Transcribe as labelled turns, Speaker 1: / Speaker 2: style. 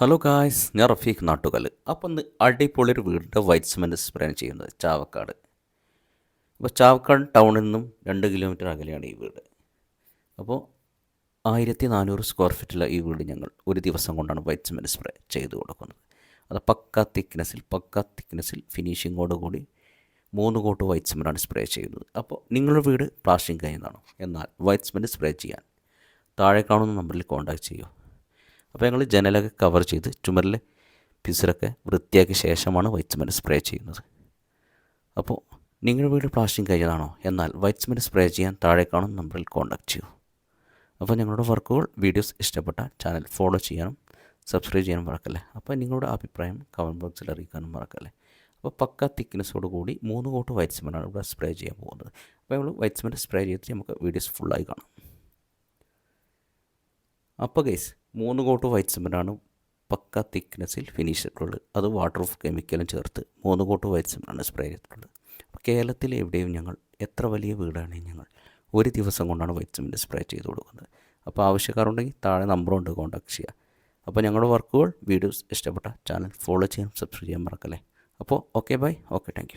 Speaker 1: Hello guys ഞാൻ റഫീഖ് നാട്ടുകൽ അപ്പം ഇന്ന് അടിപൊളി ഒരു വീടിന്റെ വൈറ്റ് സിമെന്റ് സ്പ്രേ ചെയ്യുന്നത്. ചാവക്കാട്. അപ്പോൾ ചാവക്കാട് ടൗണിൽ നിന്നും രണ്ട് കിലോമീറ്റർ അകലെയാണ് ഈ വീട്. അപ്പോൾ ആയിരത്തി നാനൂറ് സ്ക്വയർ ഫീറ്റുള്ള ഈ വീട് ഞങ്ങൾ ഒരു ദിവസം കൊണ്ടാണ് വൈറ്റ് സിമെന്റ് സ്പ്രേ ചെയ്ത് കൊടുക്കുന്നത്. അത് പക്ക തിക്നെസ്സിൽ പക്ക തിക്നെസ്സിൽ ഫിനിഷിങ്ങോട് കൂടി മൂന്ന് കോട്ട് വൈറ്റ് സിമെന്റാണ് സ്പ്രേ ചെയ്യുന്നത്. അപ്പോൾ നിങ്ങളുടെ വീട് പ്ലാസ്റ്റിക് കഴിയുന്നതാണോ എന്നാൽ വൈറ്റ് സിമെന്റ് സ്പ്രേ ചെയ്യാൻ താഴെ കാണുന്ന നമ്പറിൽ കോൺടാക്ട് ചെയ്യുക അപ്പോൾ ഞങ്ങൾ ജനലൊക്കെ കവർ ചെയ്ത് ചുമരിലെ പിസറൊക്കെ വൃത്തിയാക്കിയ ശേഷമാണ് വൈറ്റ് സിമെന്റ് സ്പ്രേ ചെയ്യുന്നത്. അപ്പോൾ നിങ്ങളുടെ വീട് പ്ലാസ്റ്റിക് കഴിഞ്ഞതാണോ എന്നാൽ വൈറ്റ് സിമെന്റ് സ്പ്രേ ചെയ്യാൻ താഴെ കാണുന്ന നമ്പറിൽ കോൺടാക്റ്റ് ചെയ്യൂ. അപ്പോൾ ഞങ്ങളുടെ വർക്കുകൾ വീഡിയോസ് ഇഷ്ടപ്പെട്ട ചാനൽ ഫോളോ ചെയ്യാനും സബ്സ്ക്രൈബ് ചെയ്യാനും മറക്കല്ലേ? അപ്പോൾ നിങ്ങളുടെ അഭിപ്രായം കമന്റ് ബോക്സിൽ അറിയിക്കാനും മറക്കല്ലേ? അപ്പോൾ പക്ക തിക്നെസ്സോട് കൂടി മൂന്ന് കോട്ട് വൈറ്റ് സിമെന്റാണ് ഇവിടെ സ്പ്രേ ചെയ്യാൻ പോകുന്നത്. അപ്പോൾ നമ്മൾ വൈറ്റ് സിമെന്റ് സ്പ്രേ ചെയ്തിട്ട് നമുക്ക് വീഡിയോസ് ഫുള്ളായി കാണാം. അപ്പോൾ ഗൈസ് മൂന്ന് കോട്ട് വൈറ്റ് സിമെന്റാണ് പക്ക തിക്നെസ്സിൽ ഫിനിഷ് ചെയ്തിട്ടുള്ളത്. അത് വാട്ടർ പ്രൂഫ് കെമിക്കലും ചേർത്ത് മൂന്ന് കോട്ട് വൈറ്റ് സിമെന്റാണ് സ്പ്രേ ചെയ്തിട്ടുള്ളത്. കേരളത്തിൽ എവിടെയും ഞങ്ങൾ എത്ര വലിയ വീടാണെങ്കിൽ ഞങ്ങൾ ഒരു ദിവസം കൊണ്ടാണ് വൈറ്റ് സിമെന്റ് സ്പ്രേ ചെയ്ത് കൊടുക്കുന്നത്. അപ്പോൾ ആവശ്യക്കാരുണ്ടെങ്കിൽ താഴെ നമ്പറുണ്ട് കോൺടാക്ട് ചെയ്യുക അപ്പോൾ ഞങ്ങളുടെ വർക്കുകൾ വീഡിയോസ് ഇഷ്ടപ്പെട്ട ചാനൽ ഫോളോ ചെയ്യാൻ സബ്സ്ക്രൈബ് ചെയ്യാൻ മറക്കല്ലേ? അപ്പോൾ ഓക്കെ ബൈ ഓക്കെ താങ്ക്